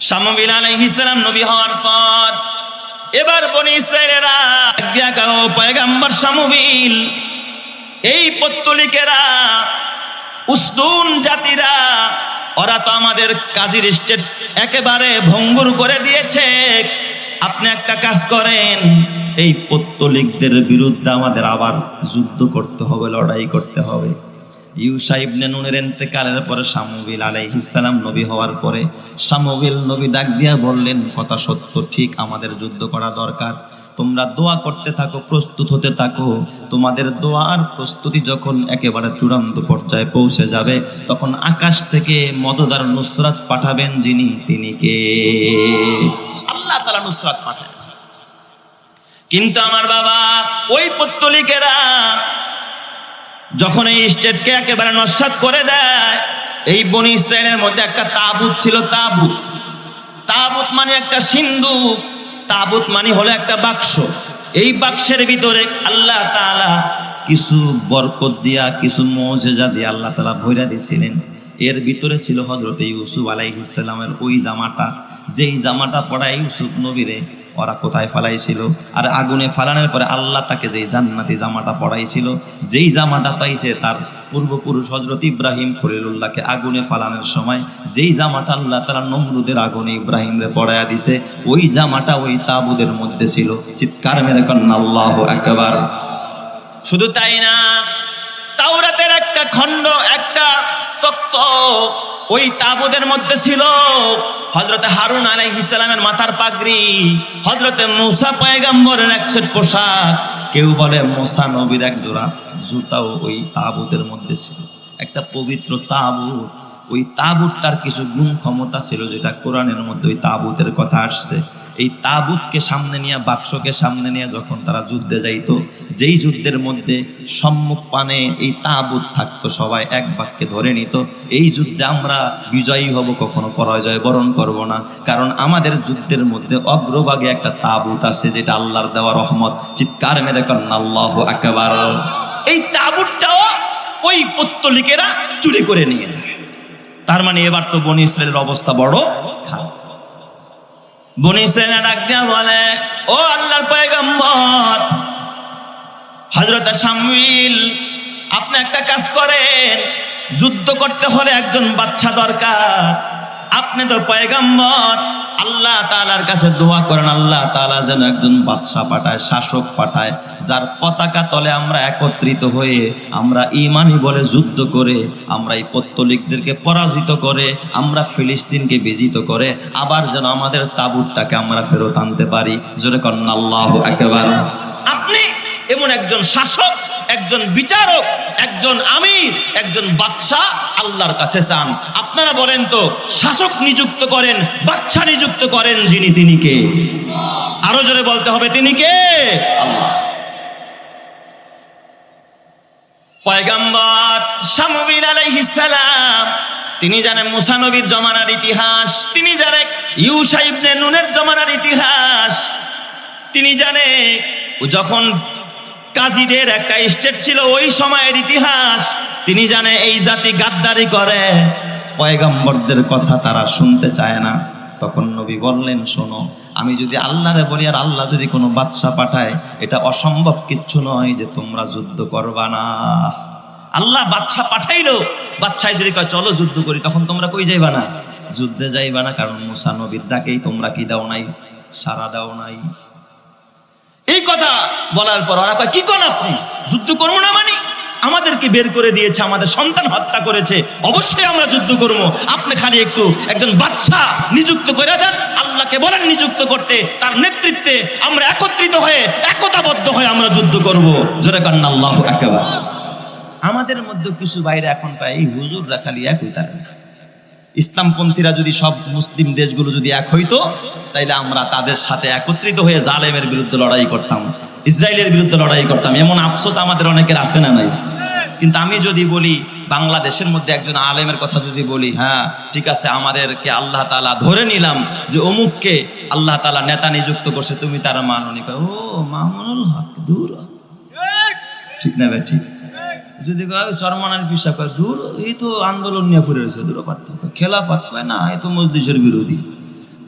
সামবিল আলাইহিসসালাম নবী হওয়ার পর এবার বনি ইসরায়েলেরা আজ্ঞা কাও পয়গাম্বর সামবিল। এই পত্তলিকেরা উস্তুন জাতিরা, ওরা তো আমাদের কাজীর স্টেট একেবারে ভঙ্গুর করে দিয়েছে। আপনি একটা কাজ করেন, এই পত্তলিকদের বিরুদ্ধে আমাদের আবার যুদ্ধ করতে হবে, লড়াই করতে হবে। ইউসা ইবনে নুনের ইন্তেকালের পরে সামুবিল আলাইহিসসালাম নবী হওয়ার পরে সামুবিল নবী ডাক দিয়া বললেন, কথা সত্য, ঠিক আমাদের যুদ্ধ করা দরকার। তোমরা দোয়া করতে থাকো, প্রস্তুত হতে থাকো। তোমাদের দোয়ার প্রস্তুতি যখন একেবারে চূড়ান্ত পর্যায়ে পৌঁছে যাবে, তখন আকাশ থেকে মদদার নুসরাত পাঠাবেন যিনি, তিনি কে? আল্লাহ তালা নুসরাত পাঠায়। কিন্তু আমার বাবা, ওই পত্তলিকেরা যখন এই স্টেটকে একেবারে নস্বাত করে দেয়, এই বনি ইসরায়েলের মধ্যে একটা তাবুত ছিল তাবুত। তাবুত মানে একটা সিন্ধুক তাবুত মানে হলো একটা বাক্স। এই বাক্সের ভিতরে আল্লাহ তাআলা কিছু বরকত দিয়া, কিছু মজেজা দিয়ে আল্লাহ তাআলা ভইরা দিয়েছিলেন। এর ভিতরে ছিল হজরত ইউসুফ আলাইহিসসালামের ওই জামাটা। যেই জামাটা পড়ায় ইউসুফ নবীরে ওরা কোথায় ফালাইছিল? আর আগুনে ফালানোর পরে আল্লাহ তাকে যেই জান্নাতি জামাটা পড়াইছিল, যেই জামাটা পাইছে তার পূর্বপুরুষ হজরত ইব্রাহিম খলিলুল্লাহকে আগুনে ফালানোর সময়, যেই জামাটা আল্লাহ তারা নমরুদের আগুনে ইব্রাহিমরে পড়াইয়া দিছে, ওই জামাটা ওই তাবুদের মধ্যে ছিল। চিৎকার মেরে কন্যা, আল্লাহ একবার শুধু তাই না, তাওরাতের একটা খণ্ড, একটা তত্ত্ব ওই তাবুদের মধ্যে ছিল হজরতে হারুন আলাই ইসলামের মাথার পাগড়ি। হজরতে মুসা পয়গাম্বরের এক সেট পোশাক। কেউ বলে, মুসা নবীর এক জোড়া জুতাও ওই তাবুদের মধ্যে ছিল। একটা পবিত্র তাবুত। ওই তাবুতটার কিছু গুণ ক্ষমতা ছিল যেটা কোরআনের মধ্যে ওই তাবুতের কথা আসছে। এই তাবুতকে সামনে নিয়ে, বাক্সকে সামনে নিয়ে যখন তারা যুদ্ধে যাইতো, যেই যুদ্ধের মধ্যে সম্মুখ পানে এই তাবুত থাকতো, সবাই এক বাক্যে ধরে নিত, এই যুদ্ধে আমরা বিজয়ী হব, কখনো পরাজয় বরণ করব না। কারণ আমাদের যুদ্ধের মধ্যে অগ্রভাগে একটা তাবুত আছে, যেটা আল্লাহর দেওয়া রহমত। চিৎকার মেরে কন্যা, আল্লাহ একেবার এই তাবুতটাও ওই পত্তলিকেরা চুরি করে নিয়ে যায়। তার মানে এবার তো বনি ইসরায়েলের অবস্থা বড় খারাপ। বনি ইসরায়েলের ডাক দিয়া বলে, ও আল্লাহর পয়গম্বর হজরত শামিল আপনি একটা কাজ করেন, যুদ্ধ করতে হলে একজন বাচ্চা দরকার। আপনি তো পয়গম্বর আল্লাহ তাআলার কাছে দোয়া করেন, আল্লাহ তাআলা যেন একজন বাদশা পাঠায়, শাসক পাঠায়, যার পতাকা তলে আমরা একত্রিত হয়ে আমরা ইমানি বলে যুদ্ধ করে, আমরা এই পত্তলিকদেরকে পরাজিত করে, আমরা ফিলিস্তিনকে বিজিত করে, আবার যেন আমাদের তাবুতটাকে আমরা ফেরত আনতে পারি। জোরে কন্যা আল্লাহ একেবারে আপনি এমন একজন শাসক একজন বিচারক, একজন আমির, একজন বাদশাহ আল্লাহর কাছে চান। আপনারা বলেন তো, শাসক নিযুক্ত করেন, বাদশাহ নিযুক্ত করেন যিনি, তিনি কে? আরও জোরে বলতে হবে, তিনি কে? আল্লাহ। আলাইহিস সালাম, তিনি জানেন মুসা নবীর জমানার ইতিহাস, তিনি জানেন ইউসা ইবনে নুনের জমানার ইতিহাস, তিনি জানে যখন কাজীদের একটা স্টেট ছিল, ওই সময়ের ইতিহাস। তিনি জানে এই জাতি গাদ্দারি করে। পয়গম্বরদের কথা তারা শুনতে চায় না। তখন নবী বললেন, শোনো, আমি যদি আল্লাহরে বলি আর আল্লাহ যদি কোনো বাদশা পাঠায়, এটা অসম্ভব কিচ্ছু নয় যে তোমরা যুদ্ধ করবা না। আল্লাহ বাচ্চা পাঠাইলো। বাচ্চায় যদি কয়, চলো যুদ্ধ করি, তখন তোমরা কই যাইবা না? যুদ্ধে যাইবা না, কারণ মুসা নবীর ডাকেই তোমরা কি দাও নাই? সারা দাও নাই। এই কথা বলার পর ওরা কয়, কি কোন আপনি? যুদ্ধ করব না মানে? আমাদেরকে বের করে দিয়েছে, আমাদের সন্তান হত্যা করেছে। অবশ্যই আমরা যুদ্ধ করব। আপনি খালি একটু একজন বাচ্চা নিযুক্ত করে দেন। আল্লাহকে বলেন নিযুক্ত করতে। তার নেতৃত্বে আমরা একত্রিত হয়ে, একতাবদ্ধ হয়ে আমরা যুদ্ধ করব। জোরে কান্না আল্লাহ একেবারে আমাদের মধ্যে কিছু বাইরে এখন পায় এই হুজুর খালি এক হইতার ইসলামপন্থীরা যদি সব মুসলিম দেশগুলো যদি এক হইতো, তাইলে আমরা তাদের সাথে একত্রিত হয়ে জালেমের বিরুদ্ধে লড়াই করতাম ইসরায়েলের বিরুদ্ধে লড়াই করতাম। এমন আফসোস আমাদের অনেকের আছে না নাই? কিন্তু আমি যদি বলি, বাংলাদেশের মধ্যে একজন আলেমের কথা যদি বলি হ্যাঁ ঠিক আছে, আমাদেরকে আল্লাহ তালা ধরে নিলাম যে অমুককে আল্লাহ তালা নেতা নিযুক্ত করছে, তুমি তারা মাননি ও, মামুনুল হক, দূর। ঠিক না ভাই, ঠিক। যদি কয় সরমানার পিসা কয় দূর এই তো আন্দোলন নিয়ে ফুরে রয়েছে দূর পার্থক্য খেলাফত কয় না এই তো মজলিসের বিরোধী।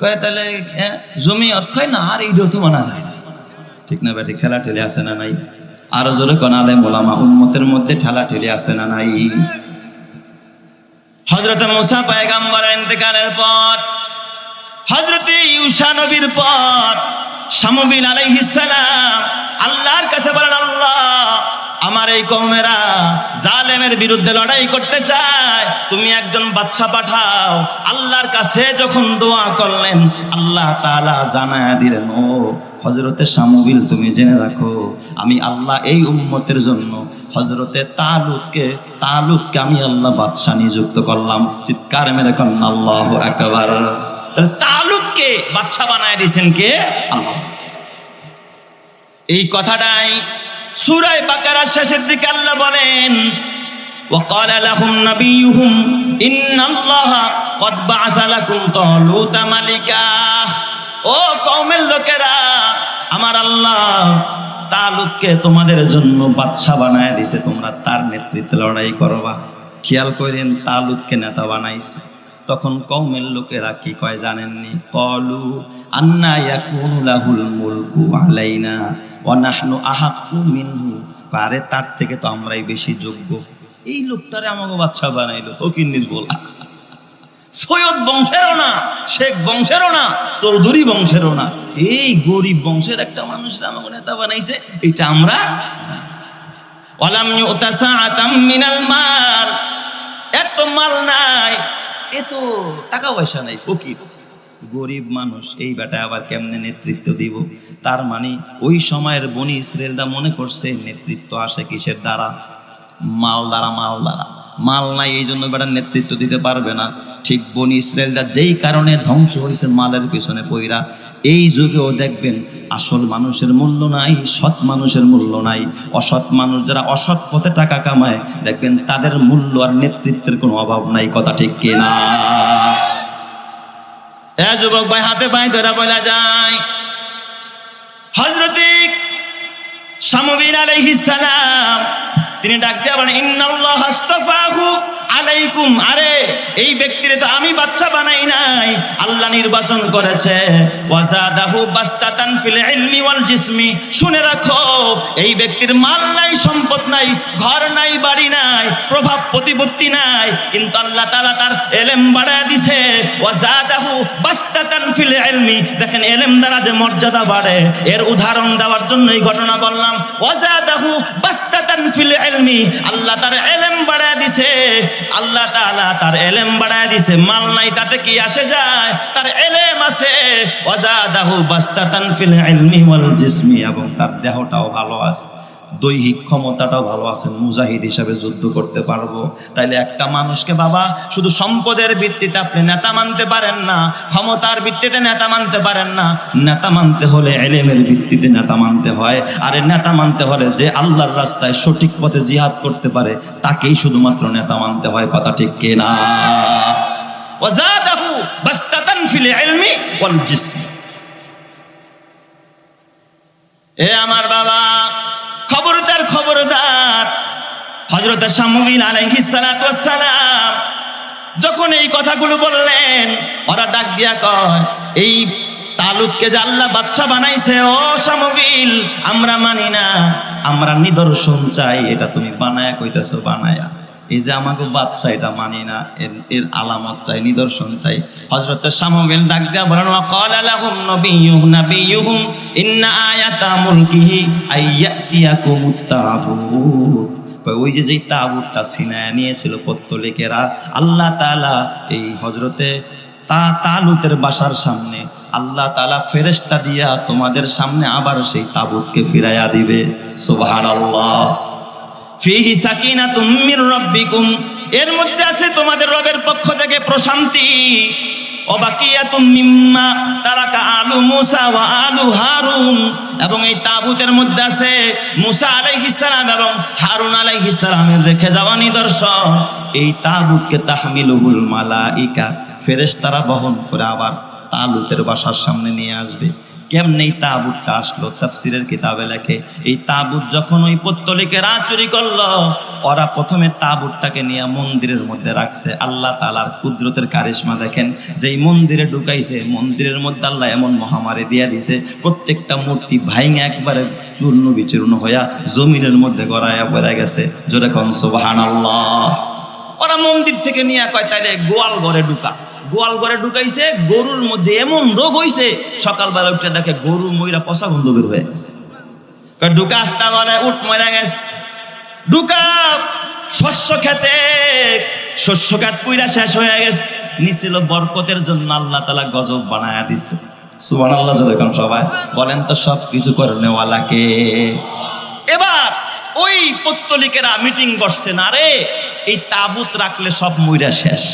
কয় তাহলে হ্যাঁ, জমিয়ত কয় না আর এইটাও তো মানা যায় না। ঠিক না ব্যাটি ঠেলা ঠেলে আসে না নাই? আরও জোরে কনালে মোলামা উম্মতের মধ্যে ঠেলা ঠেলে আসে না নাই? হজরত মুসা পায়গাম্বরের ইন্তেকালের পর হজরতে ইউসা নবীর পর সামবিন আলাইহিস সালাম আল্লাহর কাছে বলেন আল্লাহ আমার এই কৌমেরা জালেমের বিরুদ্ধে লড়াই করতে চায়। তুমি একজন বাচ্চা পাঠাও। আল্লাহর কাছে যখন দোয়া করলেন, আল্লাহ তাআলা জানায়া দিলেন, ও হজরতে সামবিল তুমি জেনে রাখো, আমি আল্লাহ এই উম্মতের জন্য হজরতে তালুতকে তালুতকে আমি আল্লাহ বাদশাহ নিযুক্ত করলাম। চিৎকার মেরে কন্যা, আল্লাহ একবার তাহলে তালুককে বাচ্চা বানায় দিয়েছেন কে? আল্লাহ। এই কথাটাই সুরায় বাকারার শেষের দিকে আল্লাহ বলেন وقال لهم نبيهم إن الله قد بعث لكم طالوت ملكا ও কওমের লোকেরা আমার আল্লাহ তালুককে তোমাদের জন্য বাদশা বানায় দিছে তোমরা তার নেতৃত্বে লড়াই করবা খেয়াল করেন তালুককে নেতা বানাইছে তখন কওমের লোকেরা কি কয় জানেননি? কলু, আন্না ইয়াকুনু লাহুল মুলকু আলাইনা ওয়া নাহনু আহাক্কু মিনহু। তার থেকে তো আমরাই বেশি যোগ্য। এই লোকটারে আমাকে বাচ্চা বানাইলো সৈয়দ বংশেরও না, শেখ বংশেরও না, চৌধুরী বংশেরও না। এই গরিব বংশের একটা মানুষ আমাকে নেতা বানাইছে এটা আমরা সাআতাম মিনাল মাল, এত মাল নাই। এ তো টাকা পয়সা নাই, ফকির। গরিব মানুষ, এই বেটা আবার কেমনে নেতৃত্ব দিব? তার মানে ওই সময়ের বনি ইসরায়েলরা মনে করছে, নেতৃত্ব আসে কিসের দ্বারা? মাল দ্বারা মাল দ্বারা। মাল নাই, এই জন্য বেটা নেতৃত্ব দিতে পারবে না। ঠিক বনি ইসরায়েলরা যেই কারণে ধ্বংস হয়েছে মালের পিছনে পইরা এই যুগেও দেখবেন আসল মানুষের মূল্য নাই, সৎ মানুষের মূল্য নাই। অসৎ মানুষ যারা অসৎ পথে টাকা কামায়, দেখবেন তাদের মূল্য আর নেতৃত্বের কোনো অভাব নাই, কথা ঠিক কিনা? এ যুবক ভাই, হাতে পায়ে ধরা বলা যায় হজরতি সামবিন আলাইহিস সালাম, তিনি ডাক দিয়ে বলেন, ইন্নাল্লাহ আস্তাফাহু আলাইকুম, আরে, এই ব্যক্তিরে তো আমি বাচ্চা বানাই নাই। আল্লাহ নির্বাচন করেছে। ওয়াজাদাহু বাস্তাতান ফিল ইলমি ওয়াল জিসমি। শুনে রাখো, এই ব্যক্তির মাল নাই, সম্পদ নাই, ঘর নাই, বাড়ি নাই, প্রভাব প্রতিপত্তি নাই। কিন্তু আল্লাহ তাআলা তার এলেম বাড়ায় দিছে। ওয়াজাদাহু বাস্তাতান ফিল ইলমি। দেখেন, এলেম দ্বারা যে মর্যাদা বাড়ে, এর উদাহরণ দেওয়ার জন্য এই ঘটনা বললাম। ওয়াজাদাহু বাস্তাতান ফিল ইলমি। আল্লাহ তার এলেম বাড়ায় দিছে। আল্লাহ তাআলা তার এলেম বাড়ায় দিছে, মাল নাই তাতে কি আসে যায়? তার এলেম আছে। ওয়াজাদাহু বাস্তাতান ফিল ইলমি ওয়াল জিসমি, এবং তার দেহটাও ভালো আছে। দৈহিক ক্ষমতাটাও ভালো আছে, মুজাহিদ হিসাবে যুদ্ধ করতে পারব। তাইলে একটা মানুষকে বাবা, শুধু সম্পদের ভিত্তিতে আপনি নেতা মানতে পারেন না, ক্ষমতার ভিত্তিতে নেতা মানতে পারেন না, নেতা মানতে হলে এলেমের ভিত্তিতে নেতা মানতে হয়। আর নেতা মানতে হলে যে আল্লাহর রাস্তায় সঠিক পথে জিহাদ করতে পারে, তাকেই শুধুমাত্র নেতা মানতে হয়, কথা ঠিক ইলমি ওয়াল এ আমার বাবা খবরদার। হজরত শামুবিন আলাইহিস সালাতু ওয়াস সালাম যখন এই কথাগুলো বললেন, ওরা ডাক দিয়া কয়, এই তালুককে যে আল্লাহ বাচ্চা বানাইছে, ও সামবিল আমরা মানি না, আমরা নিদর্শন চাই, এটা তুমি বানায়া কইতেছো, বানায়া। এই যে আমাকে বাচ্চা এটা মানি না, এর এর আলামত চাই, নিদর্শন চাই। হযরত শামুবিল ডাক দিয়া বলেন, ওয়া ক্বালা লাহুম নবিয়্যুহুম নাবিয়্যুহুম ইন্না আয়াতা মুলকিহি আইয়াতিয়াকুমুত তাবুত কয়, ওই যে যেই তাবুতটা সিনায় নিয়েছিল পত্তলিকেরা, আল্লাহ তাআলা এই হজরতে তা, তালুতের বাসার সামনে, আল্লাহ তাআলা ফেরেশতা দিয়া তোমাদের সামনে আবার সেই তাবুতকে ফিরাইয়া দিবে। সুবহানাল্লাহ। ফিহি সাকিনাতুম মির রাব্বিকুম। এর মধ্যে আছে তোমাদের রবের পক্ষ থেকে প্রশান্তি। অবাকিয়াতুম মিম্মা তারাকা আলু মুসা ওয়া আলু হারুন। এবং এই তাবুতের মধ্যে আছে মুসা আলাইহিস সালাম এবং হারুন আলাইহিস সালামের রেখে যাওয়া নিদর্শন। এই তাবুতকে তাহমিলুহুল মালাইকা, ফেরেশতারা বহন করে আবার তালুতের বাসার সামনে নিয়ে আসবে। কেমনে এই তাবুতটা আসলো? তাফসিরের কিতাবে লেখে, এই তাবুত যখন ওই পত্তলিকেরা চুরি করল, ওরা প্রথমে তাবুতটাকে নিয়ে মন্দিরের মধ্যে রাখছে। আল্লাহ তালার কুদরতের কারিশমা দেখেন, যেই মন্দিরে ঢুকাইছে, মন্দিরের মধ্যে আল্লাহ এমন মহামারী দিয়া দিছে, প্রত্যেকটা মূর্তি ভাইঙে একবারে চূর্ণ বিচূর্ণ হইয়া জমিনের মধ্যে গড়াইয়া পড়ে গেছে। জোরে কন, সুবহানাল্লাহ। ওরা মন্দির থেকে নিয়ে কয়, তাইলে গোয়াল ঘরে ঢুকা। গোয়াল ঘরে ঢুকাইছে, গরুর মধ্যে এমন রোগ হইছে, সকালবেলা উঠে দেখে গরু ময়রা পচা গন্ধ বের হয়ে গেছে। ঢুকা আসতা বলে উঠ মরা গেছে। ঢুকা, শস্য খেতে। শস্য খাত পুইরা শেষ হয়ে গেছে। নিছিল বরকতের জন্য আল্লাহ তালা গজব বানায়া দিছে। সুবান আল্লাহ যখন সবাই। বলেন তো সব কিছু করে নেওয়ালাকে। এবার ওই পত্তলিকেরা মিটিং বসছে না রে, এই তাবুত রাখলে সব মইরা শেষ।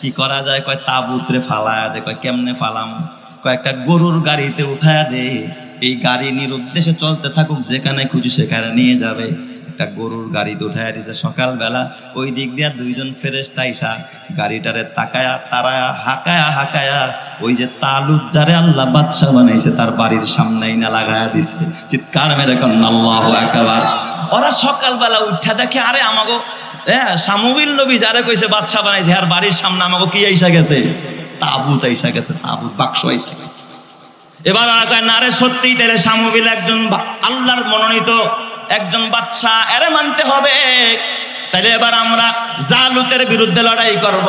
কি করা যায়? কয় তাবুত রে ফালায়া দে, কয় কেমনে ফালাম? কয়েকটা গরুর গাড়িতে উঠায়া দে। এই গাড়ি নিরুদ্দেশে চলতে থাকুক, যেখানে খুঁজি সেখানে নিয়ে যাবে। একটা গরুর গাড়িতে উঠায়া দিছে সকালবেলা। ওই দিক দিয়া দুইজন ফেরেস তাইসা গাড়িটারে তাকায়া, তারায়া, হাকায়া হাকায়া ওই যে তালুত যারে আল্লাহ বাদশাহ বানাইছে, তার বাড়ির সামনেই না লাগায়া দিছে। চিৎকার মেরে কন্যা, আল্লাহ একেবার ওরা সকালবেলা উঠা দেখে, আরে আমাগো হ্যাঁ সামুবিল নবী যারে কইছে, বাচ্চা বানাইছে, আর বাড়ির সামনে আমাকে কি আইসা গেছে? তাবুত আইসা গেছে, তাবুত বাক্স আইসা গেছে। এবার আর কয়, না রে, সত্যিই সামুবিল একজন আল্লাহর মনোনীত একজন বাচ্চা, এরে মানতে হবে। তাহলে এবার আমরা জালুতের বিরুদ্ধে লড়াই করব।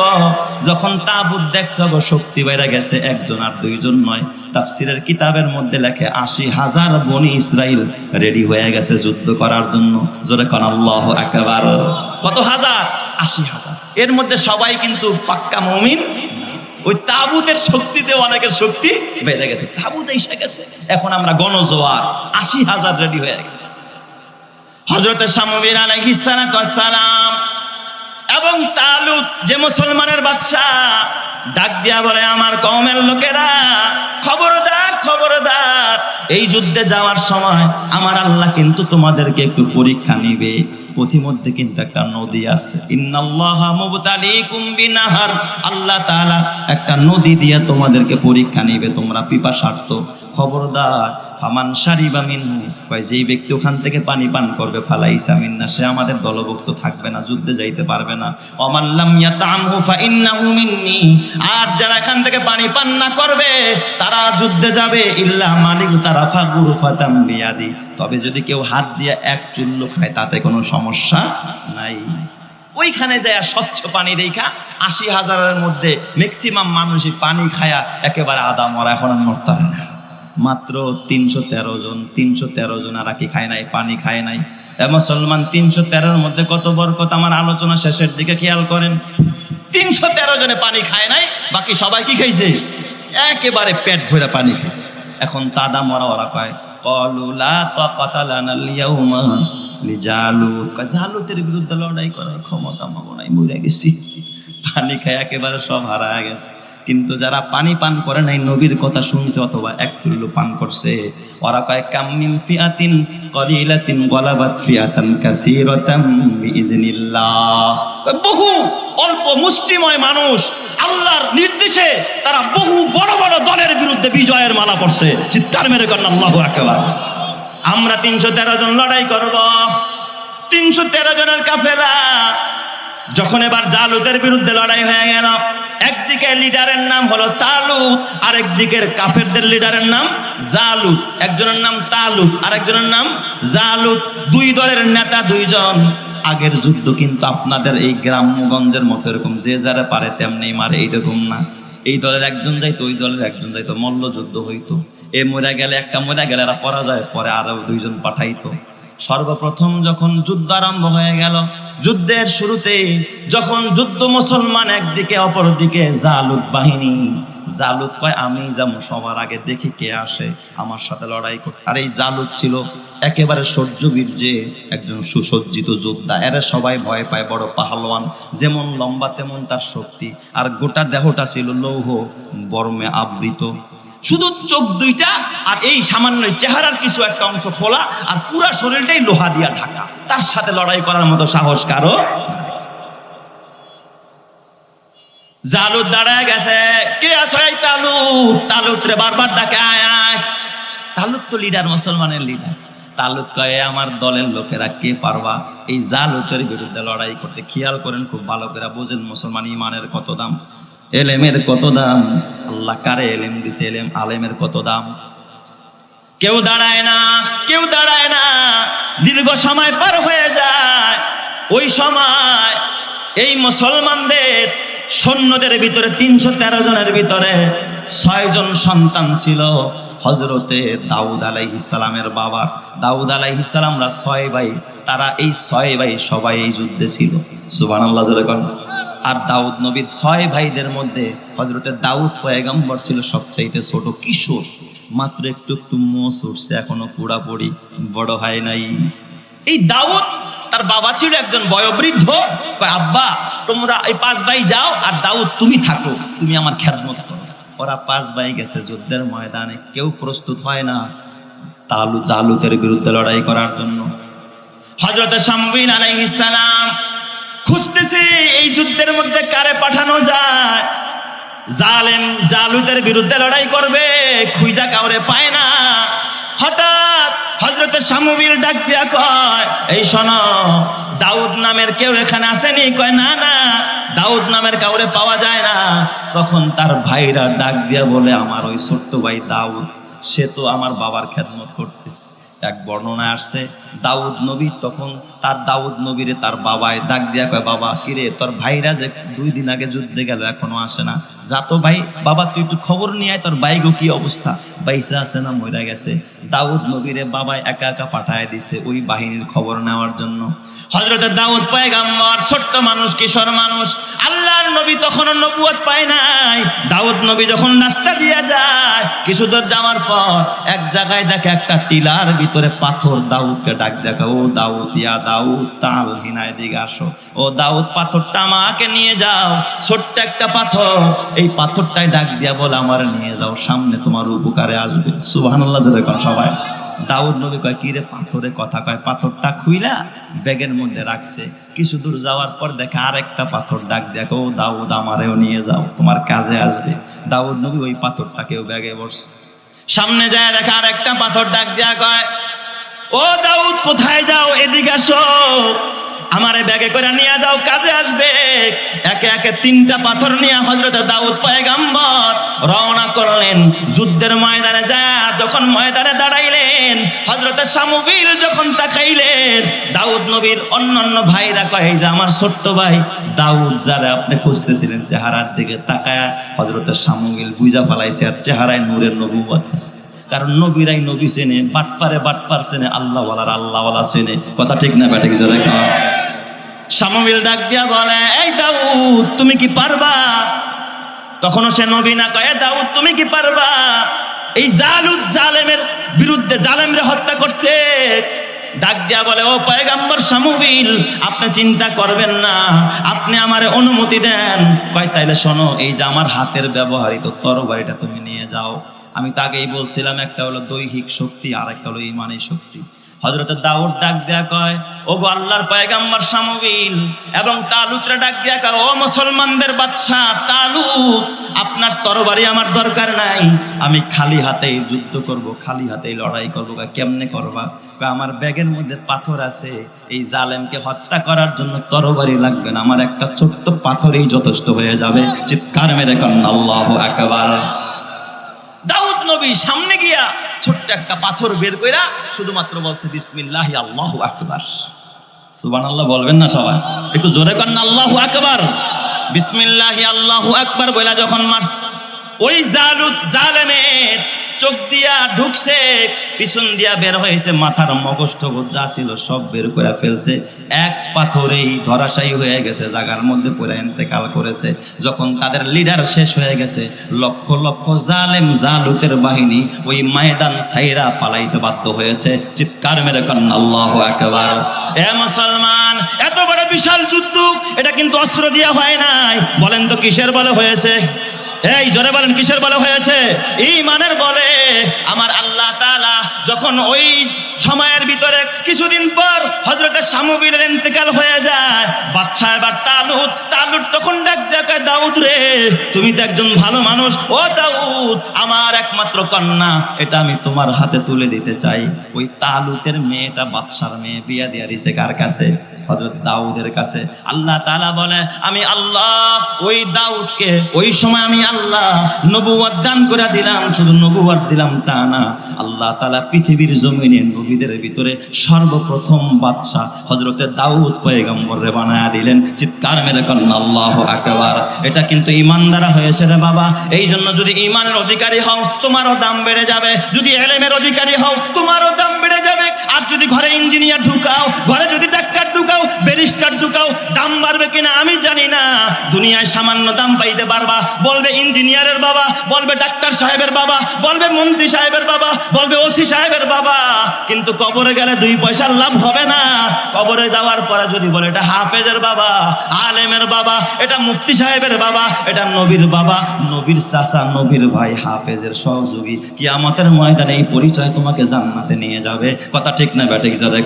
যখন তাবুত দেখছে শক্তি বাইরে গেছে একজন আর দুইজন নয়। তাফসিরের কিতাবের মধ্যে লেখে, আশি হাজার বনি ইসরাইল রেডি হয়ে গেছে যুদ্ধ করার জন্য। জোরে কন, আল্লাহ একেবার কত হাজার? আশি হাজার। এর মধ্যে সবাই কিন্তু পাক্কা মমিন। ওই তাবুতের শক্তিতে অনেকের শক্তি বেড়ে গেছে। তাবুত এসে গেছে। এখন আমরা গণজোয়ার, আশি হাজার রেডি হয়ে গেছে। হজরত সামবির আলাইহিসালাম এবং তালুত যে মুসলমানের বাদশাহ ডাক দিয়া বলে, আমার কমের লোকেরা, খবরদার খবরদার, এই যুদ্ধে যাওয়ার সময় আমার আল্লাহ কিন্তু তোমাদেরকে একটু পরীক্ষা নিবে। পথিমধ্যে কিন্তু একটা নদী আছে। বিনাহার। আল্লাহ তাআলা একটা নদী দিয়ে তোমাদেরকে পরীক্ষা নিবে, তোমরা পিপাসার্থ, খবরদার ফামান সারিবা মিনহু। কয়, যেই ব্যক্তি ওখান থেকে পানি পান করবে ফালাইসা মিন্না, সে আমাদের দলভুক্ত থাকবে না, যুদ্ধে যাইতে পারবে না। অমাল্লাম ইয়াতামহু ফাইন্নাহু মিন্নি। আর যারা এখান থেকে পানি পান না করবে, তারা যুদ্ধে যাবে। ইল্লা মালিক তারা ফাগুরু ফাতাম বিয়াদি। তবে যদি কেউ হাত দিয়ে এক চুল্লু খায়, তাতে কোনো সমস্যা নাই। ওইখানে যায় স্বচ্ছ পানি দেখা, আশি হাজারের মধ্যে ম্যাক্সিমাম মানুষই পানি খায়া একেবারে আদা মরা, এখন আর মরতে পারে না। মাত্র তিনশো তেরো জন, তিনশো তেরো জন আর কি খায় নাই, পানি খায় নাই। মুসলমান, তিনশো তেরোর মধ্যে কত বরকত? আমার আলোচনা শেষের দিকে খেয়াল করেন। তিনশো তেরো জনে পানি খায় নাই, বাকি সবাই কি খাইছে? একেবারে পেট ভরে পানি খাইছে। এখন তাদা মরা ওরা কয় কলুলা জালুতের বিরুদ্ধে লড়াই করার ক্ষমতা মাগো নাই, মরে গেছি। পানি খায় একেবারে সব হারায় গেছে। কিন্তু যারা পানি পান করে নাই, নবীর কথা শুনছে অথবা এক চুল্লু পান করছে। ওরা কয় কাম্মিম ফিয়াতিন কলিলাতিন গলাবাত ফিয়াতান কাসীরাতাম বিইজনিল্লাহ। বহু অল্প মুষ্টিময় মানুষ আল্লাহর নির্দেশে তারা বহু বড় বড় দলের বিরুদ্ধে বিজয়ের মালা পড়ছে। চিৎকার মেরে করেন, আল্লাহু আকবার। আমরা তিনশো তেরো জন লড়াই করব। তিনশো তেরো জনের কাফেলা যখন এবার জালুতের বিরুদ্ধে লড়াই হয়ে গেল একদিকে লিডারের নাম হলো তালুত আরেক দিকের কাফেরদের লিডারের নাম জালুত। একজনের নাম তালুত, আরেকজনের নাম জালুত। দুই দলের নেতা দুইজন। আগের যুদ্ধ কিন্তু আপনাদের এই গ্রাম্যগঞ্জের মতো এরকম, যে যারা পারে তেমনি মারে, এইরকম না। এই দলের একজন যাইতো, ওই দলের একজন যাইতো, মল্লযুদ্ধ হইতো। এ মরে গেলে, একটা মরে গেলে এরা পরাজয় পরে আরও দুইজন পাঠাইতো। সর্বপ্রথম যখন যুদ্ধ আরম্ভ হয়ে গেল, যুদ্ধের শুরুতে যখন যুদ্ধ মুসলমান একদিকে, অপরদিকে জালুক বাহিনী। জালুক কয়, আমি যেমন সবার আগে, দেখি কে আসে আমার সাথে লড়াই করতে। আর এই জালুক ছিল একেবারে সহ্যবীর যে একজন সুসজ্জিত যোদ্ধা। এরা সবাই ভয় পায়, বড় পাহলোয়ান যেমন লম্বা তেমন তার শক্তি। আর গোটা দেহটা ছিল লৌহ বর্মে আবৃত। শুধু চোখ দুইটা আর এই সামান্য চেহারার কিছু একটা অংশ খোলা আর পুরা শরীরটাই লোহা দিয়া ঢাকা। তার সাথে লড়াই করার মতো সাহস কারও দাঁড়ায় গেছে। কে বারবার ডাকে তো লিডার মুসলমানের লিডার তালুক কয়ে আমার দলের লোকেরা কে পারবা? এই জালুতের বিরুদ্ধে লড়াই করতে খেয়াল করেন, খুব ভালো করে বোঝেন মুসলমান ইমানের কত দাম। এলেমের কত দাম? আল্লাহ কারে এলেম দিছে? এলেম আলেমের কত দাম? কেউ দাঁড়ায় না, কেউ দাঁড়ায় না। দীর্ঘ সময় পার হয়ে যায়। ওই সময় এই মুসলমানদের, সৈন্যদের ভিতরে তিনশো তেরো জনের ভিতরে ছয়জন সন্তান ছিল। হজরতে দাউদ আলাইহিসালামের বাবা। দাউদ আলাইহিসালামরা ছয় ভাই, তারা এই ছয় ভাই সবাই এই যুদ্ধে ছিল। সুবান আল্লাহ আর দাউদ নবীর ছয় ভাইদের মধ্যে হজরতে দাউদ পয়গম্বর ছিল সবচাইতে ছোট কিশোর। মাত্র একটু একটু মোষ উঠছে, এখনও পুরাপুরি বড় হয় নাই। এই দাউদ, তার বাবা ছিল একজন বয়োবৃদ্ধ। আব্বা, তোমরা এই পাঁচ ভাই যাও, আর দাউদ, তুমি থাকো, তুমি আমার খ্যাতমত। করো ওরা পাঁচ ভাই গেছে যুদ্ধের ময়দানে। কেউ প্রস্তুত হয় না তালু, জালুতের বিরুদ্ধে লড়াই করার জন্য। হজরত শামবিন আলাইহিস সালাম খুঁজতেছে, এই যুদ্ধের মধ্যে কারে পাঠানো যায়? জালেম জালুতের বিরুদ্ধে লড়াই করবে খুইজা কাউরে পায় না। হঠাৎ হজরত শামুবিল ডাক দিয়া কয়, এই শোনো, দাউদ নামের কেউ এখানে আসেনি? কয়, না না, দাউদ নামের কাউরে পাওয়া যায় না। তখন তার ভাইরা ডাক দিয়া বলে, আমার ওই ছোট্ট ভাই দাউদ, সে তো আমার বাবার খেদমত করতেছে। এক বর্ণনায় আসছে, দাউদ নবী তখন তার দাউদ নবীরে তার বাবায় ডাক দিয়া কয়, বাবা, কিরে, তোর ভাইরা যে দুই দিন আগে যুদ্ধে গেল, এখনও আসে না? যা তো ভাই, বাবা, তুই একটু খবর নিয়ে আয়, তোর বাইগো কি অবস্থা? বাইসা আছে না মরে গেছে। দাউদ নবীরে বাবায় একা একা পাঠায় দিছে ওই বাহিনীর খবর নেওয়ার জন্য। হজরতের দাউদ পায়গাম্বর, ছোট্ট মানুষ, কিশোর মানুষ, আল্লাহর নবী তখনও নবুয়ত পায় নাই। দাউদ নবী যখন রাস্তা দিয়া যায়, কিছু দূর যাওয়ার পর এক জায়গায় দেখে একটা টিলার ভিতরে পাথর দাউদকে ডাক দেখা, ও দাউদ, ইয়া দাউদ, তাল হিনায় দিকে আসো। ও দাউদ, পাথরটা আমাকে নিয়ে যাও, ছোট্ট একটা পাথর। এই পাথরটাই ডাক দিয়া বলে, আমার নিয়ে যাও, সামনে তোমার উপকারে আসবে। সুবহানাল্লাহ, জোরে কোন সবাই। দাউদ নবী কয় কিরে পাথরে কথা? কয়, পাথরটা খুইলা ব্যাগের মধ্যে রাখছে। কিছু দূর যাওয়ার পর দেখে আরেকটা পাথর ডাক দেখো দাউদ, আমারেও নিয়ে যাও, তোমার কাজে আসবে। দাউদ নবী ওই পাথরটাকেও ব্যাগে বসছে। সামনে যায় দেখা আর একটা পাথর ডাক দিয়া কয়, ও দাউদ, কোথায় যাও? এদিকে আসো। আমারে ব্যাগে করে নিয়ে যাও, কাজে আসবে। একে একে তিনটা পাথর নিয়ে হজরত দাউদ পয়গাম্বর রওনা করলেন। যুদ্ধের ময়দানে যা যখন ময়দানে দাঁড়াইলেন হজরত সামুবিল যখন তাকাইলেন দাউদ নবীর অন্যান্য ভাইরা কয় যে আমার ছোট্ট ভাই দাউদ, যারা আপনি খুঁজতেছিলেন চেহারার দিকে তাকায় হজরত সামুবিল বুঝা পালাইছে আর চেহারায় নূরের নবুবত আছে। কারণ নবীরাই নবী চেনে, বাটপারে বাটপার চেনে আল্লাহ ওয়ালার আল্লাহ ওয়ালা চেনে। কথা ঠিক না ব্যাটে কিছু রেখা সামবিল ডাক দিয়া বলে, এই দাউদ, তুমি কি পারবা? তখনও সে নবী না কয়ে দাউদ, তুমি কি পারবা? এই জালুদ জালেমের বিরুদ্ধে জালেমরে হত্যা করতে ডাক দিয়া বলে, ও পয়গাম্বর সামুবিল আপনি চিন্তা করবেন না, আপনি আমার অনুমতি দেন। কয়, তাইলে শোনো, এই যে আমার হাতের ব্যবহারিত তরবারিটা তুমি নিয়ে যাও। আমি তাকেই বলছিলাম, একটা হলো দৈহিক শক্তি আর একটা হলো ইমানের শক্তি। হজরত দাউদ ডাক দেয়া কয় ও গো আল্লাহর পয়গাম্বর সামবিল এবং তালুতরা ডাক দেয়া কয়, ও মুসলমানদের বাদশাহ তালুত, আপনার তরবারি আমার দরকার নাই। আমি খালি হাতেই যুদ্ধ করব, খালি হাতেই লড়াই করব। কেমনে করবা? আমার ব্যাগের মধ্যে পাথর আছে। এই জালেমকে হত্যা করার জন্য তরবারি লাগবে না। আমার একটা ছোট্ট পাথরেই যথেষ্ট হয়ে যাবে। চিৎকার মেরে কন্যা আল্লাহ একবার নবী সামনে গিয়া ছোট্ট একটা পাথর বের কইরা শুধুমাত্র বলছে, বিসমিল্লাহি, আল্লাহু আকবার। সুবহানাল্লাহ, বলবেন না সবাই? একটু জোরে কর না, আল্লাহ আকবার। বিসমিল্লাহি, আল্লাহু আকবার, বইলা যখন মারস ওই জালুত জালেমের চোখ দিয়া ঢুকছে, পিছন দিয়া বের হয়েছে, মাথার মগজ যা ছিল সব বের করে ফেলছে। এক পাথরেই ধরাশায়ী হয়ে গেছে, জাগার মধ্যে পড়ে ইন্তেকাল করেছে। যখন তাদের লিডার শেষ হয়ে গেছে, লক্ষ লক্ষ জালেম জালুতের বাহিনী ওই ময়দান সাইরা পালাইতে বাধ্য হয়েছে। চিৎকার মেরে একেবার এ মুসলমান, এত বড় বিশাল যুদ্ধ, এটা কিন্তু অস্ত্র দিয়া হয় নাই। বলেন তো কিসের বলে হয়েছে? এই জোরে বলেন, কিসের বলে হয়েছে? ইমানের বলে আমার আল্লাহ তাআলা যখন ওই সময়ের ভিতরে কিছুদিন পর হজরতের সামুবিলের ইন্তেকাল হয়ে যায় বাচ্চা এবার তালুত তালুত তখন ডাক দেখে দাউদ রে, তুমি তো একজন ভালো মানুষ। ও দাউদ, আমার একমাত্র কন্যা, এটা আমি তোমার হাতে তুলে দিতে চাই। ওই তালুতের মেয়েটা, বাদশার মেয়ে, বিয়া দিয়া দিছে কার কাছে? হজরত দাউদের কাছে। আল্লাহ তালা বলে, আমি আল্লাহ, ওই দাউদকে, ওই সময় আমি আল্লাহ নবুয়াদ দান করে দিলাম, শুধু নবুয়াদ দিলাম তা না। আল্লাহ তালা পৃথিবীর জমিনে নবীদের ভিতরে সর্বপ্রথম বাদশা হজরতে দাউদ পয়গম্বরে বানায়া দিলেন। চিৎকার মেরে কন্যা, আল্লাহ আকবার। এটা কিন্তু ইমান দ্বারা হয়েছে রে বাবা। এই জন্য যদি ইমানের অধিকারী হও, তোমারও দাম বেড়ে যাবে। যদি এলেমের অধিকারী হও, তোমারও দাম বেড়ে যাবে। আর যদি ঘরে ইঞ্জিনিয়ার ঢুকাও, ঘরে যদি ডাক্তার ঢুকাও, ব্যারিস্টার ঢুকাও, দাম বাড়বে কিনা আমি জানি না। দুনিয়ায় সামান্য দাম পাইতে পারবা। বলবে ইঞ্জিনিয়ারের বাবা, বলবে ডাক্তার সাহেবের বাবা, বলবে মন্ত্রী সাহেবের বাবা, বলবে ওসি সাহেবের বাবা। কিন্তু কবরে গেলে দুই পয়সার লাভ হবে না। কবরে যাওয়ার পরে যদি বলে এটা হাফেজের বাবা, আলেমের বাবা, এটা মুফতি সাহেবের বাবা, এটা নবীর বাবা, নবীর চাচা, নবীর ভাই হাফেজের সহযোগী কিয়ামতের ময়দানে এই পরিচয় তোমাকে জান্নাতে নিয়ে যাবে। কথা ঠিক না ব্যাটিক যাবে